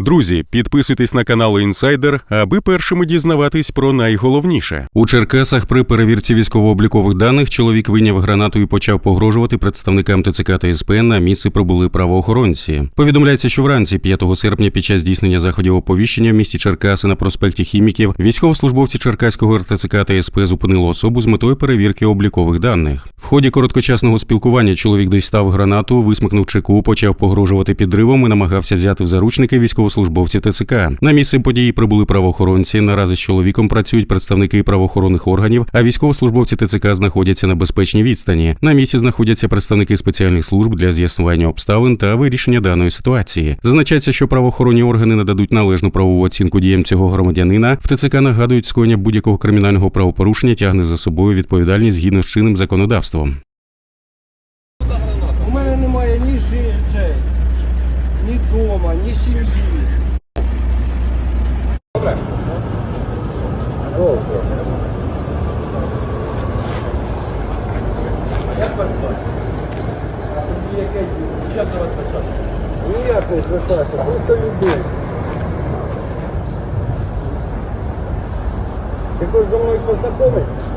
Друзі, підписуйтесь на канал Інсайдер, аби першими дізнаватись про найголовніше. У Черкасах при перевірці військово-облікових даних чоловік вийняв гранату і почав погрожувати представникам ТЦК та СП. На місце прибули правоохоронці. Повідомляється, що вранці 5 серпня під час здійснення заходів оповіщення в місті Черкаси на проспекті Хіміків військовослужбовці Черкаського РТЦК та СП зупинили особу з метою перевірки облікових даних. В ході короткочасного спілкування чоловік дістав гранату, висмикнув чеку, почав погрожувати підривом і намагався взяти в заручники військовослужбовців ТЦК. На місце події прибули правоохоронці. Наразі з чоловіком працюють представники правоохоронних органів, а військовослужбовці ТЦК знаходяться на безпечній відстані. На місці знаходяться представники спеціальних служб для з'ясування обставин та вирішення даної ситуації. Зазначається, що правоохоронні органи нададуть належну правову оцінку діям цього громадянина. В ТЦК нагадують, скоєння будь-якого кримінального правопорушення тягне за собою відповідальність згідно з чинним законодавством. У мене немає ні жильцей, дома, ні сім'ї. Добре. Добре. Як вас звати? Яке діло? Як до вас звертатися? Ніяк не звертайся, просто людина. Ти хочеш зі мною познайомитися?